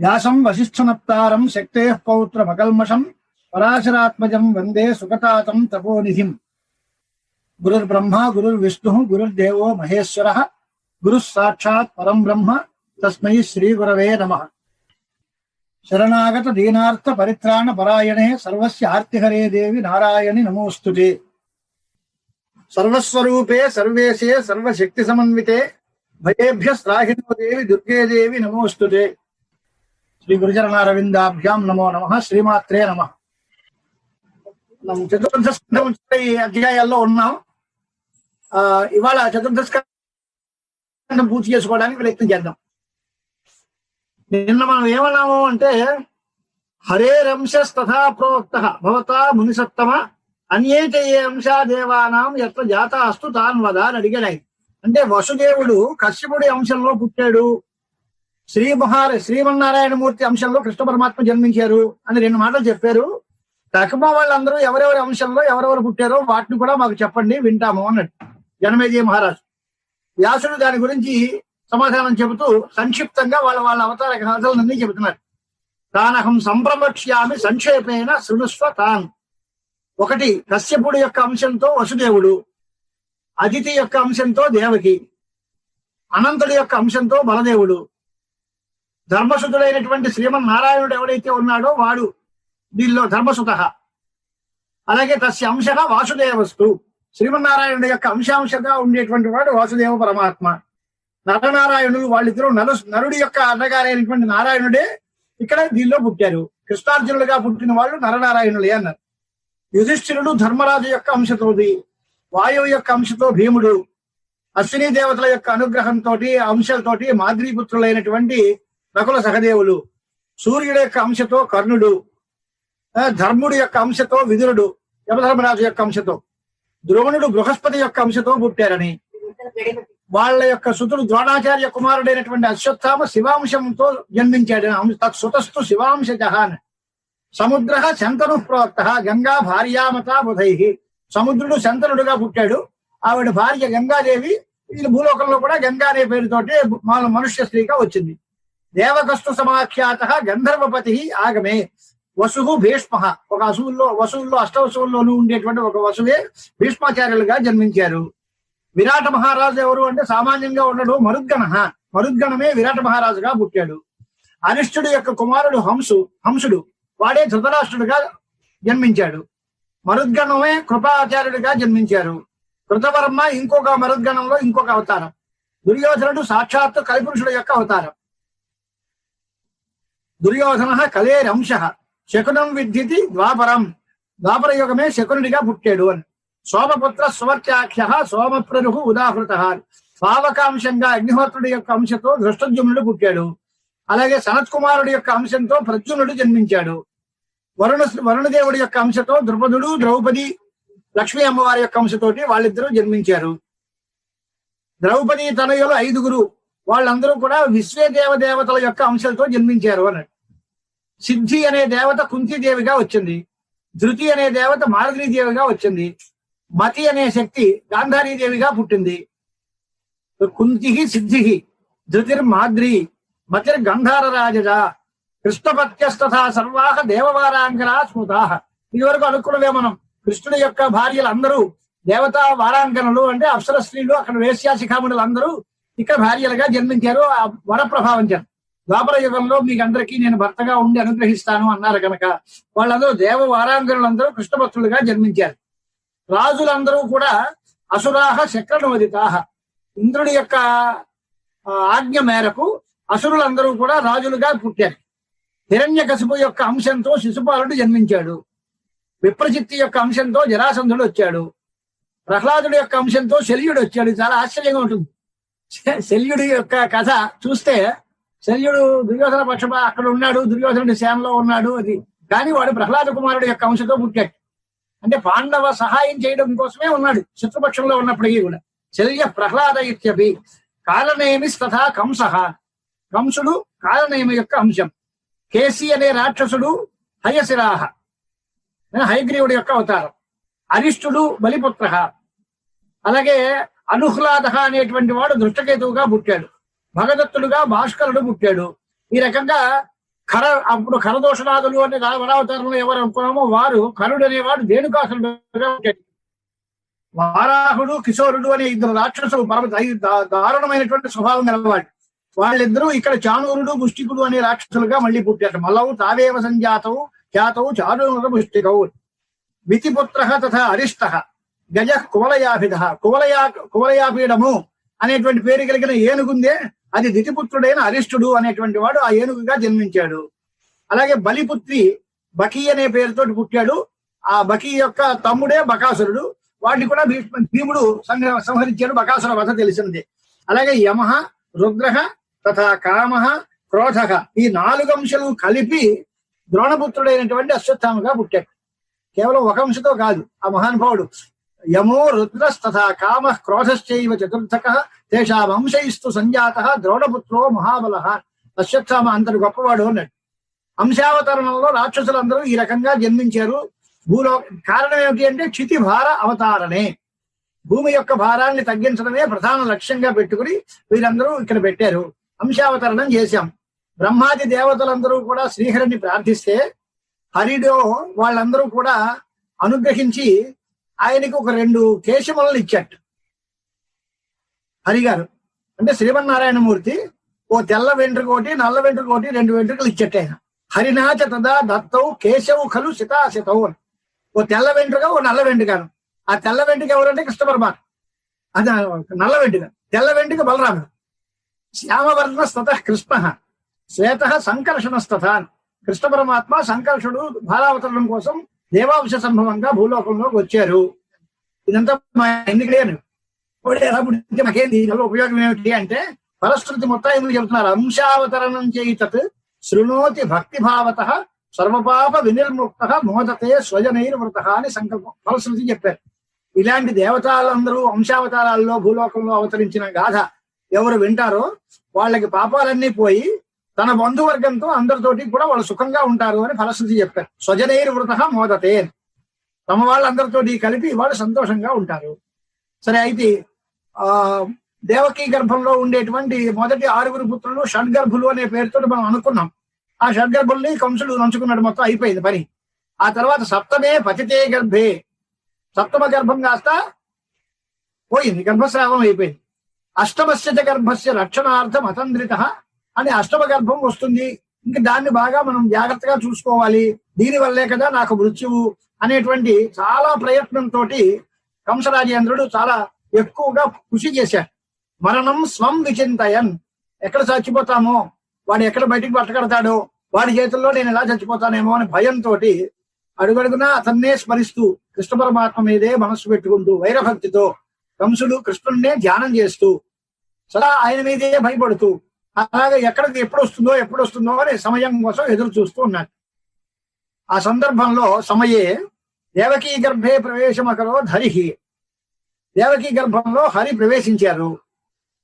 వ్యాసం వశిష్ఠనప్తారం శక్తే పౌత్రమకల్మషం పరాశరాత్మజం వందే సుఖతాతం తపోనిధిం. గురుర్బ్రహ్మ గురుర్విష్ణు గురుర్దేవో మహేశ్వర గురు సాక్షాత్ పరం బ్రహ్మ తస్మై శ్రీ గురవే నమ. శరణాగత దీనార్థ పరిత్రాణ పరాయణే సర్వస్య ఆర్తిహరే దేవి నారాయణి నమోస్తుతే. సర్వస్వరూపే సర్వేశే సర్వశక్తి సమన్వితే భయేభ్య శ్రాహినో దేవి దుర్గే దేవి నమోస్తుతే. శ్రీ గురుచరణారవిందాభ్యాం నమో నమ శ్రీమాత్రే నమ మనం చతుర్థ స్కంధం ఈ అధ్యాయాల్లో ఉన్నాం. ఆ ఇవాళ చతుర్థ స్కంధం పూర్తి చేసుకోవడానికి ప్రయత్నం చేద్దాం. నిన్న మనం ఏమన్నాము అంటే హరే రంశస్తథా ప్రోక్త భవతా మునిసత్తమ అన్యేత ఏ అంశా దేవానాం ఎత్ర జాత అస్తు తాన్ వద అని అడిగాడు అంటే వసుదేవుడు కశ్యపుడి అంశంలో పుట్టాడు. శ్రీ మహార శ్రీమన్నారాయణమూర్తి అంశంలో కృష్ణ పరమాత్మ జన్మించారు అని రెండు మాటలు చెప్పారు. తక్కువ వాళ్ళందరూ ఎవరెవరి అంశంలో ఎవరెవరు పుట్టారో వాటిని కూడా మాకు చెప్పండి వింటాము అన్నట్టు. జనమేజయ మహారాజు. వ్యాసుడు దాని గురించి సమాధానం చెబుతూ సంక్షిప్తంగా వాళ్ళ వాళ్ళ అవతార కథలన్నీ చెబుతున్నారు. తానహం సంప్రమక్ష్యామి సంక్షేపేణ శృణుస్వ తాన్. ఒకటి కశ్యపుడు యొక్క అంశంతో వసుదేవుడు అదితి యొక్క అంశంతో దేవకి అనంతుడి యొక్క అంశంతో బలదేవుడు ధర్మసుతుడైనటువంటి శ్రీమన్నారాయణుడు ఎవడైతే ఉన్నాడో వాడు దీనిలో ధర్మసుత అలాగే తస్య అంశ వాసుదేవస్తు. శ్రీమన్నారాయణుడు యొక్క అంశాంశగా ఉండేటువంటి వాడు వాసుదేవ పరమాత్మ. నరనారాయణుడు వాళ్ళిద్దరూ నరు నరుడి యొక్క అన్నగారైనటువంటి నారాయణుడే ఇక్కడ దీనిలో పుట్టారు. కృష్ణార్జునులుగా పుట్టిన వాళ్ళు నరనారాయణులే అన్నారు. యుధిష్ఠిరుడు ధర్మరాజు యొక్క అంశతోది వాయువు యొక్క అంశతో భీముడు అశ్విని దేవతల యొక్క అనుగ్రహంతో అంశాలతోటి మాద్రీపుత్రులైనటువంటి నకుల సహదేవులు. సూర్యుడు యొక్క అంశతో కర్ణుడు ధర్ముడి యొక్క అంశతో విదురుడు యమధర్మరాజు యొక్క అంశతో. ద్రోణుడు బృహస్పతి యొక్క అంశతో పుట్టారని. వాళ్ళ యొక్క సుతుడు ద్రోణాచార్య కుమారుడైనటువంటి అశ్వత్థామ శివాంశంతో జన్మించాడు. అంశ- తత్సుతస్థు శివాంశ జహాన్. సముద్ర శంతను ప్రోక్త గంగా భార్యామత బుధై. సముద్రుడు శంతనుడుగా పుట్టాడు. ఆవిడ భార్య గంగాదేవి. ఈ భూలోకంలో కూడా గంగా అనే పేరుతోటి మన మనుష్య స్త్రీగా వచ్చింది. దేవగస్తు సమాఖ్యాత గంధర్వపతి ఆగమే. వసువు భీష్మ. ఒక అసువుల్లో వసువుల్లో అష్టవసువుల్లోనూ ఉండేటువంటి ఒక వసువే భీష్మాచార్యులుగా జన్మించారు. విరాట మహారాజు ఎవరు అంటే సామాన్యంగా ఉండడు మరుద్గణ. మరుద్గణమే విరాట మహారాజుగా పుట్టాడు. అరిష్టుడు యొక్క కుమారుడు హంసు హంసుడు వాడే ధృతరాష్ట్రుడుగా జన్మించాడు. మరుద్గణమే కృపాచార్యుడిగా జన్మించారు. కృతవర్మ ఇంకొక మరుద్గణంలో ఇంకొక అవతారం. దుర్యోధనుడు సాక్షాత్తు కలిపురుషుడు యొక్క అవతారం. దుర్యోధన కలేరంశ శకునం విద్యుతి ద్వాపరం. ద్వాపర యుగమే శకునుడిగా పుట్టాడు అని. సోమపుత్ర సువర్చాఖ్య సోమప్రను ఉదాహృత. పావకాంశంగా అగ్నిహోత్రుడి యొక్క అంశతో దృష్టజుమ్నుడు పుట్టాడు. అలాగే సనత్ కుమారుడి యొక్క అంశంతో ప్రద్యుమ్నుడు జన్మించాడు. వరుణ వరుణదేవుడి యొక్క అంశతో ద్రుపదుడు ద్రౌపది లక్ష్మీ అమ్మవారి యొక్క అంశతోటి వాళ్ళిద్దరూ జన్మించారు. ద్రౌపది తనయులు ఐదుగురు. వాళ్ళందరూ కూడా విశ్వే దేవ దేవతల యొక్క అంశాలతో జన్మించారు అన్నాడు. సిద్ధి అనే దేవత కుంతీదేవిగా వచ్చింది. ధృతి అనే దేవత దేవిగా వచ్చింది. మతి అనే శక్తి దేవిగా పుట్టింది. కుంతి సిద్ధి ధృతిర్ మాద్రి మతిర్ గంధార రాజజ కృష్ణపత్యస్తథా సర్వాహ దేవవారాంకరా స్మృతాహ ఇదివరకు అనుకున్నవే మనం. కృష్ణుడి యొక్క భార్యలు అందరూ దేవతా వారాంకనలు అంటే అప్సర స్త్రీలు అక్కడ వేశ్యాశిఖామణులు అందరూ ఇక్కడ భార్యలుగా జన్మించారు. ఆ వర చేత ద్వాపర యుగంలో మీకు అందరికీ నేను భర్తగా ఉండి అనుగ్రహిస్తాను అన్నారు కనుక వాళ్ళందరూ దేవ వారాంగరులందరూ కృష్ణభక్తులుగా జన్మించారు. రాజులందరూ కూడా అసురాహ శక్రనోదితాహ ఇంద్రుడి యొక్క ఆజ్ఞ మేరకు అసురులందరూ కూడా రాజులుగా పుట్టారు. హిరణ్య యొక్క అంశంతో శిశుపాలుడు జన్మించాడు. విప్రచిత్తి యొక్క అంశంతో జరాసంధుడు వచ్చాడు. ప్రహ్లాదుడి యొక్క అంశంతో శల్యుడు వచ్చాడు. చాలా ఆశ్చర్యంగా ఉంటుంది. శల్యుడి యొక్క కథ చూస్తే శల్యుడు దుర్యోధన పక్షప అక్కడ ఉన్నాడు దుర్యోధనుడి సేనలో ఉన్నాడు అది కానీ వాడు ప్రహ్లాద కుమారుడు యొక్క అంశతో పుట్టాడు. అంటే పాండవ సహాయం చేయడం కోసమే ఉన్నాడు శత్రుపక్షంలో ఉన్నప్పటికీ కూడా. శల్య ప్రహ్లాద ఇత్యపి కాలనేమి తథా కంస. కంసుడు కాలనేమి యొక్క అంశం. కేసి అనే రాక్షసుడు హయశిరాహ హయగ్రీవుడి యొక్క అవతారం. అరిష్టుడు బలిపుత్ర. అలాగే అనుహ్లాద అనేటువంటి వాడు దృష్టకేతువుగా పుట్టాడు. భగదత్తుడుగా భాస్కరుడు పుట్టాడు. ఈ రకంగా కర అప్పుడు కరదోషనాథులు అనే వరావతారంలో ఎవరు అనుకున్నామో వారు కరుడు అనేవాడు ధేనుకాసురుడుగా వారాహుడు కిశోరుడు అనే ఇద్దరు రాక్షసులు పరమ దారుణమైనటువంటి స్వభావం గలవాడు. వాళ్ళిద్దరూ ఇక్కడ చానూరుడు ముష్టికుడు అనే రాక్షసులుగా మళ్ళీ పుట్టారు. మల్లవు తావేవ సంజాతవు ఖ్యాతవు చానూరుడు ముష్టికవు మితిపుత్ర తథా అరిష్ట గజ కువలయాభిధ. కువలయా కువలయాపీడము అనేటువంటి పేరు కలిగిన ఏనుగుందే అది దితిపుత్రుడైన అరిష్టుడు అనేటువంటి వాడు ఆ ఏనుగుగా జన్మించాడు. అలాగే బలిపుత్రి బకి అనే పేరుతోటి పుట్టాడు. ఆ బకి యొక్క తమ్ముడే బకాసురుడు. వాడిని కూడా భీష్మ భీముడు సంహరించాడు. బకాసుర వధ తెలిసింది. అలాగే యమహ రుద్రహ తథా కామహ క్రోధ ఈ నాలుగు అంశాలు కలిపి ద్రోణపుత్రుడైనటువంటి అశ్వత్థామగా పుట్టాడు. కేవలం ఒక అంశతో కాదు ఆ మహానుభావుడు. యమో రుద్రస్ తథా కామ క్రోధశ్చైవ చతుర్థక తేషాం అంశయిస్తు సంజాత ద్రోణపుత్రో మహాబల. అశ్వత్థామ అంతటి గొప్పవాడు అన్నాడు. అంశావతరణంలో రాక్షసులందరూ ఈ రకంగా జన్మించారు. భూలో కారణం ఏమిటి అంటే క్షితి భార అవతారణే. భూమి యొక్క భారాన్ని తగ్గించడమే ప్రధాన లక్ష్యంగా పెట్టుకుని వీరందరూ ఇక్కడ పెట్టారు. అంశావతరణం చేశాం. బ్రహ్మాది దేవతలందరూ కూడా శ్రీహరిని ప్రార్థిస్తే హరిలో వాళ్ళందరూ కూడా అనుగ్రహించి ఆయనకి ఒక రెండు కేశములను ఇచ్చట. హరిగారు అంటే శ్రీమన్నారాయణమూర్తి ఓ తెల్ల వెంట్రుకోటి నల్ల వెంట్రుకోటి రెండు వెంట్రుకలు ఇచ్చట ఆయన. హరినాచ తదా దత్తవు కేశవు ఖలు సితాసితవు అని. ఓ తెల్ల వెంట్రుక ఓ నల్ల వెంట్రుకను. ఆ తెల్ల వెంట్రుక ఎవరంటే కృష్ణ పరమాత్మ అది నల్ల వెంట్రుక. తెల్ల వెంట్రుక బలరాముడు. శ్యామవర్ణ స్తత కృష్ణ శ్వేత సంకర్షణస్తథ కృష్ణ పరమాత్మ సంకర్షుడు భారావతరణం కోసం దేవాంశ సంభవంగా భూలోకంలోకి వచ్చారు. ఇదంతా మా ఎందుకు లేను ఇప్పుడు ఎలా ఉపయోగం ఏమిటి అంటే ఫలశ్రుతి మొత్తం ఎందుకు చెబుతున్నారు? అంశావతరణం చేయితత్ శృణోతి భక్తి భావత సర్వపాప వినిర్ముక్త మోదతే స్వజనైర్వృత అని సంకల్పం ఫలశ్రుతి చెప్పారు. ఇలాంటి దేవతలందరూ అంశావతారాల్లో భూలోకంలో అవతరించిన గాథ ఎవరు వింటారో వాళ్ళకి పాపాలన్నీ పోయి తన బంధువర్గంతో అందరితోటి కూడా వాళ్ళు సుఖంగా ఉంటారు అని ఫలశ్రుతి చెప్పారు. స్వజనైర్వృత మోదతే తమ వాళ్ళందరితోటి కలిపి వాళ్ళు సంతోషంగా ఉంటారు. సరే అయితే ఆ దేవకీ గర్భంలో ఉండేటువంటి మొదటి ఆరుగురు పుత్రులు షడ్గర్భులు అనే పేరుతో మనం అనుకున్నాం. ఆ షడ్గర్భుల్ని కంసుడు నంచుకున్నాడు మొత్తం అయిపోయింది పని. ఆ తర్వాత సప్తమే పతితే గర్భే. సప్తమ గర్భం కాస్త పోయింది గర్భస్రావం అయిపోయింది. అష్టమస్య చ గర్భస్య రక్షణార్థం అతంద్రిత అని అష్టమ గర్భం వస్తుంది. ఇంక దాన్ని బాగా మనం జాగ్రత్తగా చూసుకోవాలి. దీని వల్లే కదా నాకు మృత్యువు అనేటువంటి చాలా ప్రయత్నంతో కంసరాజేంద్రుడు చాలా ఎక్కువగా కృషి చేశాడు. మరణం స్వం విచింతయన్. ఎక్కడ చచ్చిపోతామో వాడు ఎక్కడ బయటికి పట్టకడతాడో వాడి చేతుల్లో నేను ఎలా చచ్చిపోతానేమో అని భయంతో అడుగడుగునా అతన్నే స్మరిస్తూ కృష్ణ పరమాత్మ మీదే మనస్సు పెట్టుకుంటూ వైరభక్తితో కంసుడు కృష్ణుడినే ధ్యానం చేస్తూ సదా ఆయన మీదే భయపడుతూ అలాగే ఎక్కడికి ఎప్పుడు వస్తుందో ఎప్పుడు వస్తుందో అని సమయం కోసం ఎదురు చూస్తూ ఉన్నాడు ఆ సందర్భంలో సమయే దేవకీ గర్భే ప్రవేశమకరో ధరిహి దేవకీ గర్భంలో హరి ప్రవేశించారు.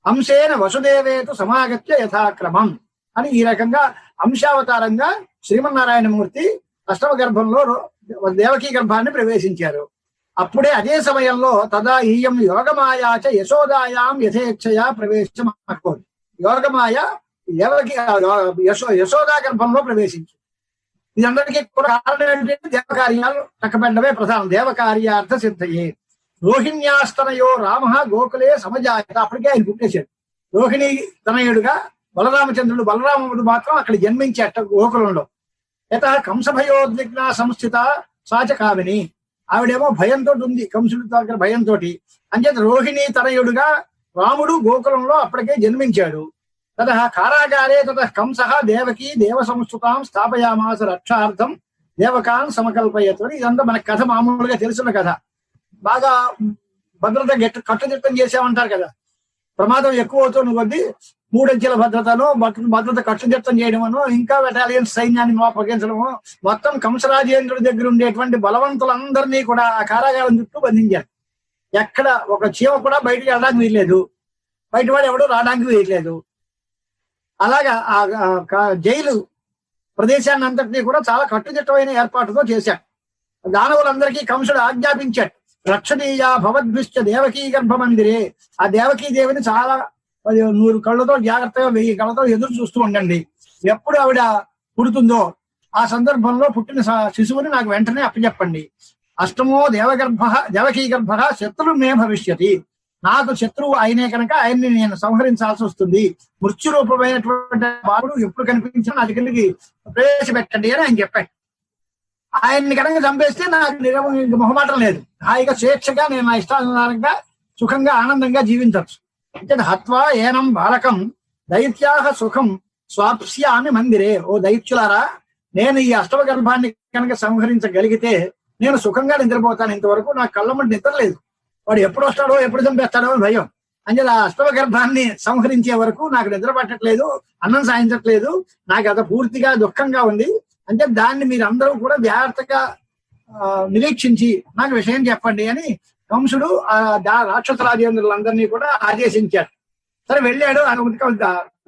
అంశేన వసుదేవేతు సమాగత్య యథాక్రమం అని ఈ రకంగా అంశావతారంగా శ్రీమన్నారాయణమూర్తి అష్టమ గర్భంలో రో- దేవకీ గర్భాన్ని ప్రవేశించారు. అప్పుడే అదే సమయంలో తదా ఈయం యోగమాయాచ యశోదాయాం యథేచ్ఛయా ప్రవేశం అనుకోండి యోగమాయ ఎవరికి యశో యశోదా గర్భంలో ప్రవేశించింది. అందరికీ కూడా కారణం ఏంటంటే దేవకార్యాలు చక్కబెట్టడమే ప్రధానం. దేవకార్యార్థ సిద్ధయే. రోహిణ్యాస్తనయో రామ గోకులే సమజాయత. అప్పటికే ఆయన పుట్టేశాడు. రోహిణి తనయుడుగా బలరామచంద్రుడు బలరాముడు మాత్రం అక్కడ జన్మించేట గోకులంలో. యత కంసభయోద్విగ్న సంస్థిత సాచ కామిని ఆవిడేమో భయంతో ఉంది. కంసుడి దగ్గర భయంతో అంచేత రోహిణి తనయుడుగా రాముడు గోకులంలో అప్పటికే జన్మించాడు. తత కారాగారే తత కంస దేవకి దేవ సంస్కృతాం స్థాపయామాస రక్షార్థం దేవకాన్ సమకల్పయతు ఇదంతా మన కథ మామూలుగా తెలిసిన కథ. బాగా భద్రత గట్టి కట్టుదిట్టం చేసామంటారు కదా. ప్రమాదం ఎక్కువ అవుతున్న కొద్దీ మూడంచెల భద్రతను భద్రత కట్టుదిట్టం చేయడమను ఇంకా బెటాలియన్ సైన్యాన్ని అప్పగించడము మొత్తం కంసరాజేంద్రుడి దగ్గర ఉండేటువంటి బలవంతులందరినీ కూడా ఆ కారాగారం చుట్టూ బంధించారు. ఎక్కడ ఒక చీమ కూడా బయటికి వెళ్ళడానికి వీల్లేదు. బయట వాడు ఎవడు రావడానికి వీల్లేదు. అలాగా ఆ జైలు ప్రదేశాన్ని అంతటినీ కూడా చాలా కట్టుదిట్టమైన ఏర్పాటుతో చేశాడు. దానవులందరికీ కంసుడు ఆజ్ఞాపించాడు. రక్షణీయ భవద్భిష్ట దేవకీ గర్భ మందిరే ఆ దేవకీ దేవిని చాలా నూరు కళ్ళతో జాగ్రత్తగా వెయ్యి కళ్ళతో ఎదురు చూస్తూ ఉండండి. ఎప్పుడు ఆవిడ పుడుతుందో ఆ సందర్భంలో పుట్టిన శిశువుని నాకు వెంటనే అప్పచెప్పండి. అష్టమో దేవగర్భ దేవకీ గర్భ శత్రు మే భవిష్యతి. నాకు శత్రువు అయినే కనుక ఆయన్ని నేను సంహరించాల్సి వస్తుంది. మృత్యు రూపమైనటువంటి బాలుడు ఎప్పుడు కనిపించినా నా దగ్గరికి ప్రవేశపెట్టండి అని ఆయన చెప్పాడు. ఆయన్ని కనుక చంపేస్తే నాకు నిరవ మొహమాటం లేదు. హాయిగా స్వేచ్ఛగా నేను నా ఇష్టానుసారంగా సుఖంగా ఆనందంగా జీవించవచ్చు. అంటే హత్వా ఏనం బాలకం దైత్యాహ సుఖం స్వాప్స్యామి మందిరే. ఓ దైత్యులారా నేను ఈ అష్టమ గర్భాన్ని కనుక సంహరించగలిగితే నేను సుఖంగా నిద్రపోతాను ఇంతవరకు నాకు కళ్ళ ముందు నిద్ర లేదు. వాడు ఎప్పుడు వస్తాడో ఎప్పుడు చంపేస్తాడో అని భయం. అంటే ఆ అష్టమ గర్భాన్ని సంహరించే వరకు నాకు నిద్ర పట్టట్లేదు అన్నం సాధించట్లేదు నాకు అది పూర్తిగా దుఃఖంగా ఉంది. అంటే దాన్ని మీరు అందరూ కూడా జాగ్రత్తగా నిరీక్షించి నాకు విషయం చెప్పండి అని కంసుడు ఆ దా- రాక్షస రాజేంద్రులందరినీ కూడా ఆదేశించాడు. సరే వెళ్ళాడు.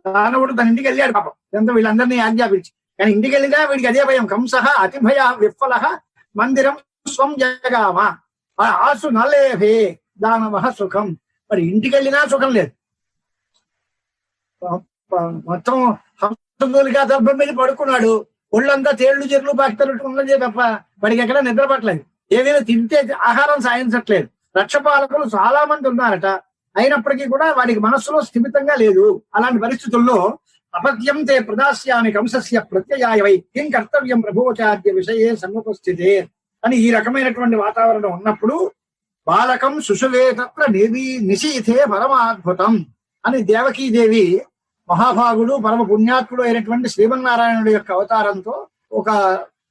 దానవుడు తన ఇంటికి వెళ్ళాడు పాపం. దాంతో వీళ్ళందరినీ ఆజ్ఞాపించి. కానీ ఇంటికి వెళ్ళినా వీడికి అదే భయం. కంస అతి భయ విఫల మందిరం స్వం జగామ? ఆసు నలేభే దానవ సుఖం. మరి ఇంటికి వెళ్ళినా సుఖం లేదు. మొత్తం హంసదూలిగా దర్భం మీద పడుకున్నాడు. ఒళ్ళంతా తేళ్ళు చెర్లు బాక్తలు ఉన్నదే తప్ప వాడికి ఎక్కడ నిద్ర పట్టలేదు. ఏదైనా తింటే ఆహారం సాయించట్లేదు రక్షపాలకులు చాలా మంది ఉన్నారట. అయినప్పటికీ కూడా వాడికి మనస్సులో స్థిమితంగా లేదు. అలాంటి పరిస్థితుల్లో అపత్యం తే ప్రదాస్యామి కంసస్య ప్రత్యయాయవై కిం కర్తవ్యం ప్రభువచార్య విషయే సముపస్థితే? అని ఈ రకమైనటువంటి వాతావరణం ఉన్నప్పుడు బాలకం శుశువే తత్ర నిధి నిశీథే పరమాద్భుతం అని దేవకీదేవి మహాభాగుడు పరమ పుణ్యాత్ముడు అయినటువంటి శ్రీమన్నారాయణుడు యొక్క అవతారంతో ఒక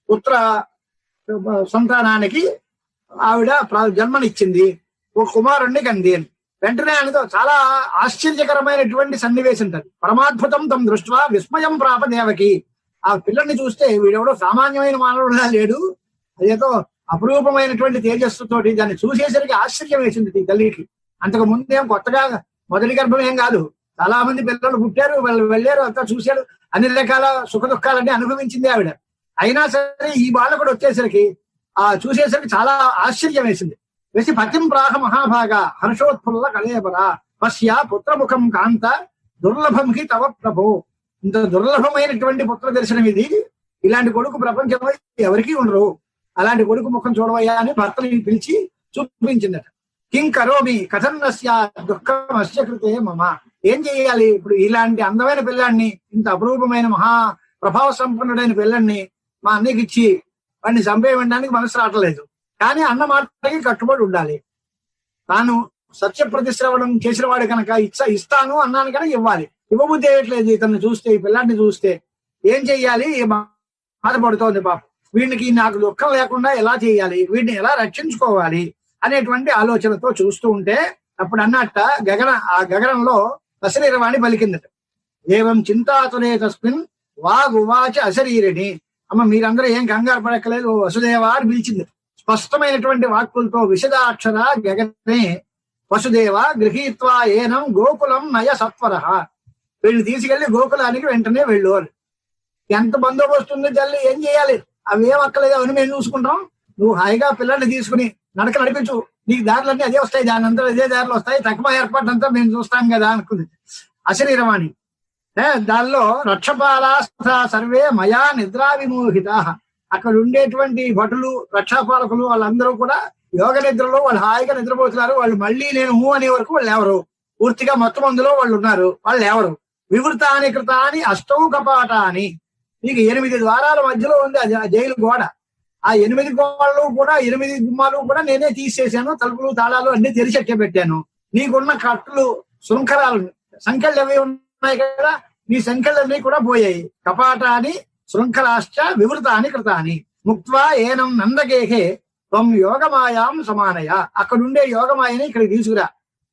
పుత్ర సంతానానికి ఆవిడ జన్మనిచ్చింది. ఒక కుమారుణ్ణి కంది వెంటనే ఆయనతో చాలా ఆశ్చర్యకరమైనటువంటి సన్నివేశం తది పరమాద్భుతం తమ దృష్ట్యా విస్మయం ప్రాప దేవకి ఆ పిల్లల్ని చూస్తే వీడెవడో సామాన్యమైన మానవుడుగా లేడు. అదేదో అపురూపమైనటువంటి తేజస్సుతోటి దాన్ని చూసేసరికి ఆశ్చర్యం వేసింది ఈ తల్లికి. అంతకు ముందేం కొత్తగా మొదటి గర్భం ఏం కాదు. చాలా మంది పిల్లలు పుట్టారు వాళ్ళు వెళ్ళారు అంతా చూశారు. అన్ని రకాల సుఖ దుఃఖాలన్నీ అనుభవించింది ఆవిడ. అయినా సరే ఈ బాలకుడు వచ్చేసరికి ఆ చూసేసరికి చాలా ఆశ్చర్యం వేసింది. వేసి పతిం ప్రాహ మహాభాగ హర్షోత్ఫుల్ల కలేబర పశ్య పుత్రముఖం కాంత దుర్లభం హి తవ ప్రభు ఇంత దుర్లభమైనటువంటి పుత్ర దర్శనం ఇది. ఇలాంటి కొడుకు ప్రపంచంలో ఎవరికీ ఉండరు. అలాంటి కొడుకు ముఖం చూడవయ్యా అని భర్తని పిలిచి చూపించిందట. కిం కరోమి కథన్నస్య దుఃఖం అస్య కృతే మమ. ఏం చేయాలి ఇప్పుడు ఇలాంటి అందమైన పిల్లాన్ని ఇంత అపురూపమైన మహా ప్రభావ సంపన్నుడైన పిల్లాన్ని మా అన్నయ్యకి ఇచ్చి వాడిని చంపేయడానికి మనసు రావట్లేదు. కానీ అన్న మాటకి కట్టుబడి ఉండాలి. తాను సత్య ప్రతిశ్రవణం చేసిన వాడు కనుక ఇచ్చ ఇస్తాను అన్నాను కనుక ఇవ్వాలి. ఇవ్వబుద్ధి చేయట్లేదు ఇతన్ని చూస్తే ఈ పిల్లాన్ని చూస్తే. ఏం చెయ్యాలి? బాధపడుతోంది పాపం. వీడికి నాకు దుఃఖం లేకుండా ఎలా చేయాలి? వీడిని ఎలా రక్షించుకోవాలి? అనేటువంటి ఆలోచనతో చూస్తూ ఉంటే అప్పుడు అన్నట్ట గగన ఆ గగనంలో అశరీరవాణి పలికిందట. ఏవం చింతాతులే తస్మిన్ వాగువాచ అశరీరిణి. అమ్మ మీరందరూ ఏం కంగారు పడక్కలేదు ఓ వసుదేవా అని పిలిచిందట. స్పష్టమైనటువంటి వాక్కులతో విశదాక్షర గగనే వసుదేవ గృహీత్వా ఏనం గోకులం నయ సత్వర. వీళ్ళు తీసుకెళ్ళి గోకులానికి వెంటనే వెళ్ళు అని ఎంత బందోబస్తు ఉంది తల్లి ఏం చేయాలి? అవి ఏం అక్కలేదు అవన్నీ మేము చూసుకుంటాం. నువ్వు హాయిగా పిల్లల్ని తీసుకుని నడక నడిపించు. నీకు దారులన్నీ అదే వస్తాయి దాని అంతా అదే దారిలో వస్తాయి. తక్కువ ఏర్పాటు అంతా మేము చూస్తాం కదా అనుకుంది. అశరీరవాణి. ఏ, దానిలో రక్షపాలా సర్వే మయా నిద్రా విమోహిత అక్కడ ఉండేటువంటి భటులు రక్షాపాలకులు వాళ్ళందరూ కూడా యోగ నిద్రలో వాళ్ళు హాయిగా నిద్రపోతున్నారు. వాళ్ళు మళ్ళీ నేను హూ అనే వరకు వాళ్ళు ఎవరు పూర్తిగా మొత్తం అందులో వాళ్ళు ఉన్నారు. వాళ్ళు ఎవరు వివృతాని కృతాని అష్టౌ కపాట అని నీకు ఎనిమిది ద్వారాల మధ్యలో ఉంది అది ఆ జైలు గోడ. ఆ ఎనిమిది గోడలు కూడా ఎనిమిది గుమ్మాలు కూడా నేనే తీసేసాను తలుపులు తాళాలు అన్ని తెరిచెట్టే పెట్టాను నీకున్న కట్టులు శృంఖరాలు సంఖ్యలు అవి ఉన్నాయి కదా? నీ సంఖ్యలన్నీ కూడా పోయాయి. కపాటాని శృంఖలాశ్చ వివృతాని కృతాని. ముక్త్వా ఏనం నందగేహే త్వం యోగమాయాం సమానయ. అక్కడుండే యోగమాయని ఇక్కడికి తీసుకురా.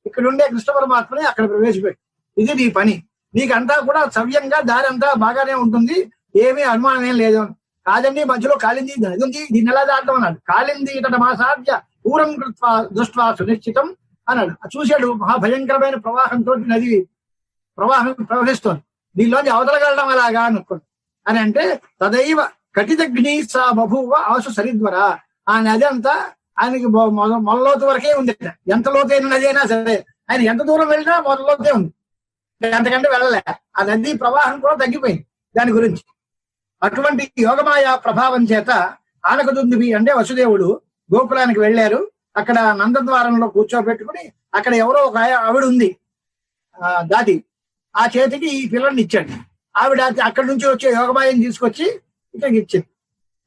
ఇక్కడుండే కృష్ణ పరమాత్మని అక్కడ ప్రవేశపెట్టు. ఇది నీ పని. నీకంతా కూడా సవ్యంగా దారి అంతా బాగానే ఉంటుంది. ఏమీ అనుమానం ఏం లేదు. కాదండి మధ్యలో కాలింది నది ఉంది దీన్ని ఎలా దాటం అన్నాడు. కాలింది ఇతట మాసాధ్య పూరం కృత్వా దృష్ట్వా సునిశ్చితం అన్నాడు. చూశాడు మహాభయంకరమైన ప్రవాహంతో నది ప్రవాహం ప్రవహిస్తోంది. దీనిలోంచి అవతలగలడం అలాగా అనుకోండి అని అంటే తదైవ కటిదగ్ని సా బభూవ ఆసు సరిద్వర. ఆ నది అంతా ఆయనకి మొదలోతు వరకే ఉంది. ఎంత లోతైన నది అయినా సరే ఆయన ఎంత దూరం వెళ్ళినా మొదలోతే ఉంది. అంతకంటే వెళ్ళలే. ఆ నది ప్రవాహం కూడా తగ్గిపోయింది దాని గురించి. అటువంటి యోగమాయ ప్రభావం చేత ఆనకదుందువి అంటే వసుదేవుడు గోకులానికి వెళ్ళారు. అక్కడ నందద్వారంలో కూర్చోబెట్టుకుని అక్కడ ఎవరో ఒక ఆవిడ ఉంది ఆ దాటి ఆ చేతికి ఈ పిల్లల్ని ఇచ్చాడు. ఆవిడ అక్కడి నుంచి వచ్చే యోగమాయని తీసుకొచ్చి ఇక్కడికి ఇచ్చింది.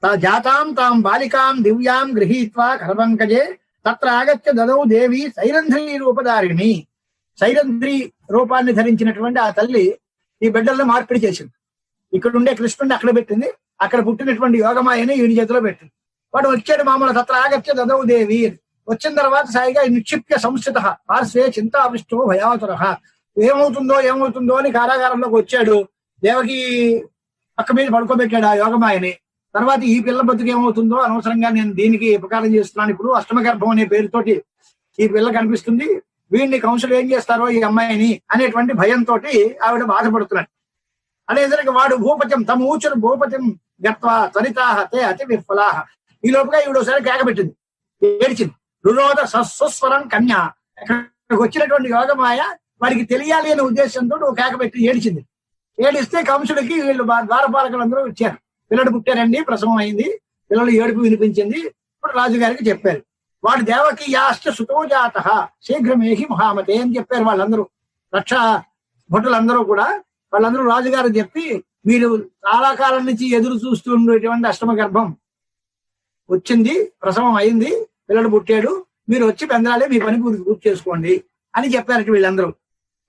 తా జాతాం తాం బాలికాం దివ్యాం గృహీత్వా కరపంకజే తత్ర ఆగత్య దదౌ దేవి సైరంధ్రీ రూపధారిణి. సైరంధ్రి రూపాన్ని ధరించినటువంటి ఆ తల్లి ఈ బిడ్డలను మార్పిడి చేసింది. ఇక్కడ ఉండే కృష్ణుడిని అక్కడ పెట్టింది అక్కడ పుట్టినటువంటి యోగమాయని ఈయన చేతిలో పెట్టింది. వాడు వచ్చాడు మామూలు తత్ర ఆగత్య దదౌ దేవి వచ్చిన తర్వాత సాయిగా నిక్షిప్య సంస్థిత పార్శ్వే చింతావిష్టో భయాతుర. ఏమవుతుందో ఏమవుతుందో అని కారాగారంలోకి వచ్చాడు. దేవకి పక్క మీద పడుకోబెట్టాడు ఆ యోగమాయని. తర్వాత ఈ పిల్ల బతుకు ఏమవుతుందో అనవసరంగా నేను దీనికి ఉపకారం చేస్తున్నాను. ఇప్పుడు అష్టమ గర్భం అనే పేరుతోటి ఈ పిల్ల కనిపిస్తుంది. వీడిని కౌన్సిల్ ఏం చేస్తారో ఈ అమ్మాయిని అనేటువంటి భయంతో ఆవిడ బాధపడుతున్నాడు. అనేసరికి వాడు భూపత్యం తమ ఊచురు భూపత్యం గత్వా త్వరితాహ తే అతి విఫలాహ ఈ లోపుగా ఈవిడోసారి కేకబెట్టింది. ఏడ్చింది. రురోధ సస్వస్వరం కన్య. అక్కడికి వచ్చినటువంటి యోగమాయ వాడికి తెలియాలి అనే ఉద్దేశంతో ఒక కేకబెట్టి ఏడిచింది. ఏడిస్తే కంసుడికి వీళ్ళు ద్వారపాలకులందరూ వచ్చారు. పిల్లడు పుట్టారండి ప్రసవం అయింది పిల్లలు ఏడుపు వినిపించింది. ఇప్పుడు రాజుగారికి చెప్పారు. వాడు దేవకి యాష్ట సుతోజాత శీఘ్రమేహి మహామతే అని చెప్పారు వాళ్ళందరూ. రక్ష భటులందరూ కూడా. వాళ్ళందరూ రాజుగారు చెప్పి మీరు చాలా కాలం నుంచి ఎదురు చూస్తూ ఉండేటువంటి అష్టమ గర్భం. వచ్చింది ప్రసవం అయింది పిల్లడు పుట్టాడు. మీరు వచ్చి పెందరాలే మీ పని పూర్తి పూర్తి చేసుకోండి అని చెప్పారట వీళ్ళందరూ.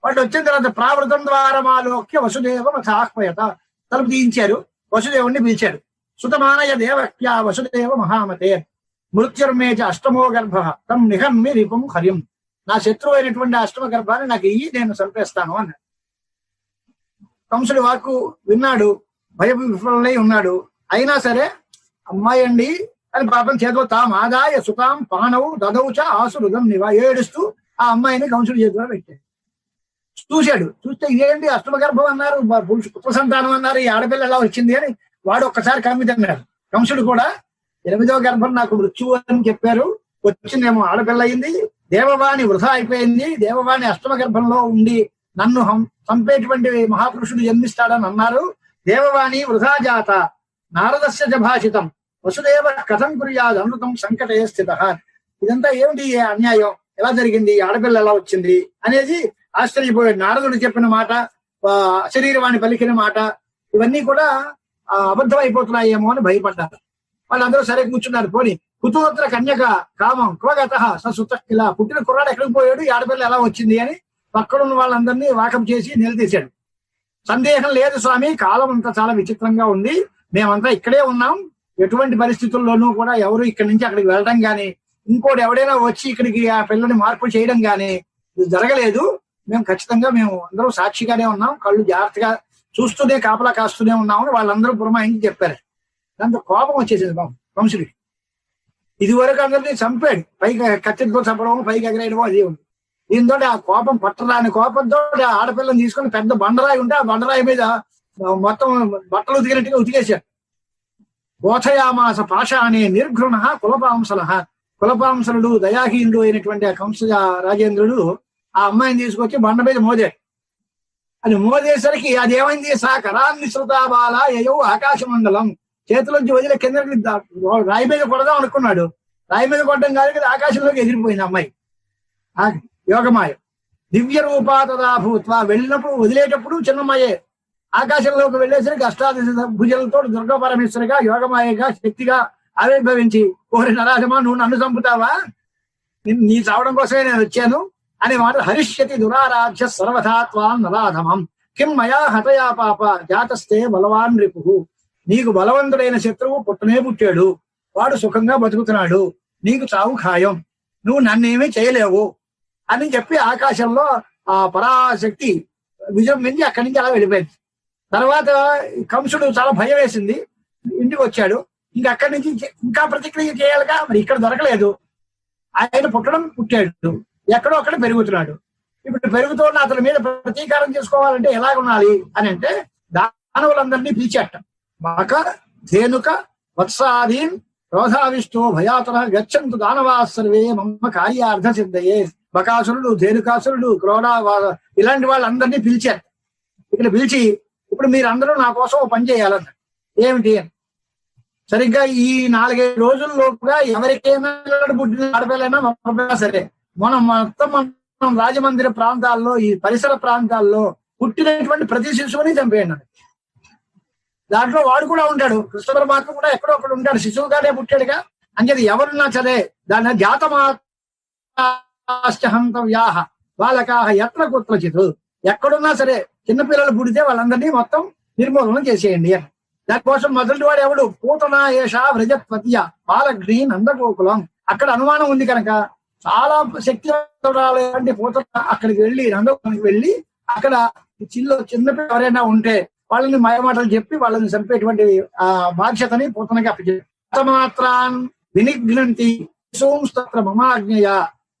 వాళ్ళు వచ్చిన తర్వాత ప్రావృతం ద్వారమాలోక్య వసుదేవ సాహ్వయత తలుపు తీయించారు. వసుదేవుణ్ణి పిలిచాడు. సుతమానయ దేవక్యా వసుదేవ మహామతే. మృత్యుర్మే చ అష్టమో గర్భ తం నిహమ్మి రిపం హరిం. నా శత్రువు అయినటువంటి అష్టమ గర్భాన్ని నాకు ఇయ్యి నేను చంపేస్తాను అన్నాడు. కంసుడి వాక్కు విన్నాడు. భయ విఫలై ఉన్నాడు. అయినా సరే అమ్మాయి అండి అని పాపం చేతిలో తాం ఆదాయ సుతాం పానవు దదౌచ ఆసురుదం నివా ఏడుస్తూ ఆ అమ్మాయిని కంసుడి చేతిలో పెట్టాడు. చూశాడు. చూస్తే ఇదేంటి అష్టమ గర్భం అన్నారు ఉపసంతానం సంతానం అన్నారు ఈ ఆడపిల్ల ఎలా వచ్చింది అని వాడు ఒక్కసారి కమ్మిదన్నాడు కంసుడు కూడా ఎనిమిదవ గర్భం నాకు మృత్యువు అని చెప్పారు. వచ్చిందేమో ఆడపిల్ల అయింది. దేవవాణి వృధా అయిపోయింది. దేవవాణి అష్టమ గర్భంలో ఉండి నన్ను చంపేటువంటి మహాపురుషుడు జన్మిస్తాడని అన్నారు. దేవవాణి వృధా జాత నారదస్య జభాషితం భాషితం వసుదేవ కథం కుర్యాద్ అమృతం సంకటే స్థిత. ఇదంతా ఏమిటి అన్యాయం? ఎలా జరిగింది? ఆడపిల్ల ఎలా వచ్చింది? అనేది ఆశ్చర్యపోయాడు నారదుడు చెప్పిన మాట శరీరవాణి పలికిన మాట ఇవన్నీ కూడా అబద్ధం అయిపోతున్నాయేమో అని భయపడ్డారు. వాళ్ళందరూ సరే కూర్చున్నారు. పోని కుతూత్ర కన్యక కామం క్వగత ససుత ఇలా పుట్టిన కుర్రాడు ఎక్కడికి పోయాడు ఆడపిల్ల ఎలా వచ్చింది అని పక్కడున్న వాళ్ళందరినీ వాకం చేసి నిలదీశాడు. సందేహం లేదు స్వామి కాలం అంతా చాలా విచిత్రంగా ఉంది. మేమంతా ఇక్కడే ఉన్నాం. ఎటువంటి పరిస్థితుల్లోనూ కూడా ఎవరు ఇక్కడి నుంచి అక్కడికి వెళ్ళడం గాని ఇంకోటి ఎవడైనా వచ్చి ఇక్కడికి ఆ పిల్లని మార్పు చేయడం గాని జరగలేదు. మేము ఖచ్చితంగా మేము అందరూ సాక్షిగానే ఉన్నాం. కళ్ళు జాగ్రత్తగా చూస్తూనే కాపలా కాస్తూనే ఉన్నామని వాళ్ళందరూ పురమాయించి చెప్పారు. దాంతో కోపం వచ్చేసింది బాబు వంశుడికి ఇది వరకు అందరినీ చంపాడు. పైగా కత్తితో చంపడం పైకి ఎగరేయడం అది ఉంది. దీంతో ఆ కోపం పట్టరాని కోపంతో ఆ ఆడపిల్లని తీసుకొని పెద్ద బండరాయి ఉంటే ఆ బండరాయి మీద మొత్తం బట్టలు ఉతికినట్టుగా ఉతికేశాడు బోధయామాస అనే నిర్ఘృణ కులపాంసల. కులపాంసలుడు దయాహీనుడు అయినటువంటి ఆ కంస రాజేంద్రుడు ఆ అమ్మాయిని తీసుకొచ్చి బండ మీద మోదాడు అని మోదేసరికి అదేమైంది? సా కరాన్ని ఆకాశ మండలం ఆకాశమండలం. చేతిలోంచి వదిలే కిందకి రాయి మీద కొడదాం అనుకున్నాడు. రాయి మీద కొట్టడం కాదు కదా ఆకాశంలోకి ఎగిరిపోయింది అమ్మాయి. ఆ యోగమాయ. దివ్య రూపా తదా వెళ్ళినప్పుడు వదిలేటప్పుడు చిన్నమ్మాయే. ఆకాశంలోకి వెళ్ళేసరికి అష్టాదశ భుజలతో దుర్గా పరమేశ్వరిగా యోగమాయగా శక్తిగా ఆవిర్భవించి ఓరి నరాజమా నువ్వు నన్ను చంపుతావా? నీ చావడం కోసమే నేను వచ్చాను. అనే మాట హరిష్యతి దురారాధ్య సర్వధాత్వాన్ నరాధమం. కిం మయా హతయా పాప జాతస్తే బలవాన్ రిపు నీకు బలవంతుడైన శత్రువు పుట్టనే పుట్టాడు. వాడు సుఖంగా బతుకుతున్నాడు. నీకు చావు ఖాయం. నువ్వు నన్నేమీ చేయలేవు అని చెప్పి ఆకాశంలో ఆ పరాశక్తి విజయం మించి అక్కడి నుంచి అలా వెళ్ళిపోయింది. తర్వాత కంసుడు చాలా భయం వేసింది. ఇంటికి వచ్చాడు. ఇంకా అక్కడి నుంచి ఇంకా ప్రతిక్రియ చేయాలిగా మరి ఇక్కడ దొరకలేదు. ఆయన పుట్టడం పుట్టాడు. ఎక్కడో అక్కడ పెరుగుతున్నాడు. ఇప్పుడు పెరుగుతున్న అతని మీద ప్రతీకారం చేసుకోవాలంటే ఎలా ఉండాలి అని అంటే దానవులందరినీ పిలిచేట మక ధేనుక వత్సాదీన్ క్రోధావిష్టో భయాతుర గచ్చంతు దానవా సర్వే మమ్మ కార్యార్థ సిద్ధయే. బకాసురుడు ధేనుకాసురుడు క్రోధ ఇలాంటి వాళ్ళందరినీ పిలిచారు. ఇక్కడ పిలిచి ఇప్పుడు మీరందరూ నా కోసం ఓ పని చేయాలన్న ఏమిటి సరిగ్గా ఈ నాలుగైదు రోజుల్లోపుగా ఎవరికైనా పుట్టిన ఆడపిల్లైనా సరే మనం మొత్తం మనం రాజమందిర ప్రాంతాల్లో ఈ పరిసర ప్రాంతాల్లో పుట్టినటువంటి ప్రతి శిశువుని చంపేయండి. దాంట్లో వాడు కూడా ఉంటాడు. కృష్ణ పరమాత్మ కూడా ఎక్కడో అక్కడ ఉంటాడు. శిశువుగానే పుట్టాడుగా. అంచేది ఎవరున్నా సరే దాని జాతమాహంతవ్యాహ బాలకాహ ఎత్ర కుత్రచిత్. ఎక్కడున్నా సరే చిన్నపిల్లలు పుడితే వాళ్ళందరినీ మొత్తం నిర్మూలన చేసేయండి అని. దానికోసం మొదటి వాడు ఎవడు? పూతన ఏష వ్రజత్వతియ బాలగ్ని నందగోకులం అక్కడ అనుమానం ఉంది కనుక చాలా శక్తి పూత అక్కడికి వెళ్ళి నందగోకులానికి వెళ్ళి అక్కడ చిన్న చిన్నపిల్ల ఎవరైనా ఉంటే వాళ్ళని మాయమాటలు చెప్పి వాళ్ళని చంపేటువంటి ఆ బాధ్యతని పూతనకి అప్పచెప్పి. మాత్రాన్ వినిఘ్నంతి సోంస్తత్ర మమాజ్ఞయ.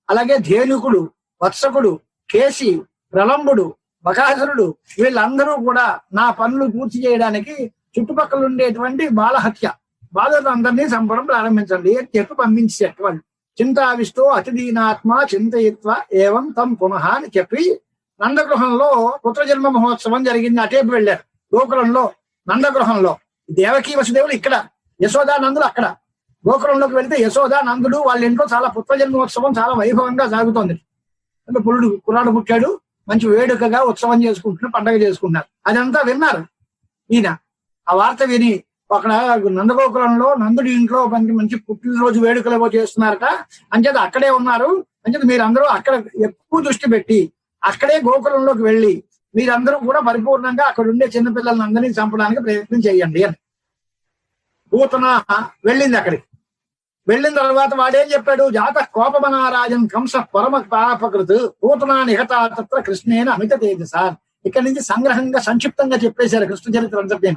అలాగే ధేనుకుడు వత్సకుడు కేసి ప్రలంబుడు బకాసురుడు వీళ్ళందరూ కూడా నా పనులు పూర్తి చేయడానికి చుట్టుపక్కల ఉండేటువంటి బాలహత్య. బాధలు అందరినీ చంపడం ప్రారంభించండి అని చెప్పి పంపించేట వాళ్ళు చింతావిష్టో అతిదీనాత్మ చింతయిత్వ ఏవం తం పునః అని చెప్పి నందగృహంలో పుత్రజన్మ మహోత్సవం జరిగింది. అటేపు వెళ్ళారు. గోకులంలో నందగృహంలో. దేవకీ వసుదేవులు ఇక్కడ. యశోదా నందులు అక్కడ. గోకులంలోకి వెళ్తే యశోదా నందుడు వాళ్ళ ఇంట్లో చాలా పుత్రజన్మోత్సవం చాలా వైభవంగా సాగుతోంది. అంటే పురుడు కుర్రాడు పుట్టాడు. మంచి వేడుకగా ఉత్సవం చేసుకుంటున్న పండగ చేసుకుంటున్నారు. అదంతా విన్నారు ఈయన. ఆ వార్త విని అక్కడ నందగోకులంలో నందుడి ఇంట్లో మంచి మంచి పుట్టినరోజు వేడుకలు ఏవో చేస్తున్నారట. అంచేత అక్కడే ఉన్నారు. అంచేత మీరందరూ అక్కడ ఎక్కువ దృష్టి పెట్టి అక్కడే గోకులంలోకి వెళ్ళి మీరందరూ కూడా పరిపూర్ణంగా అక్కడ ఉండే చిన్నపిల్లలను అందరినీ చంపడానికి ప్రయత్నం చేయండి అని. భూతన వెళ్ళింది అక్కడికి. వెళ్ళిన తర్వాత వాడేం చెప్పాడు? జాత కోపమనారాజన్ కంస పరమ పాపకృత్ భూతనా నిహత తత్ర కృష్ణేన అమిత తేజస ఇక్కడి నుంచి సంగ్రహంగా సంక్షిప్తంగా చెప్పేశారు కృష్ణ చరిత్ర అంతటి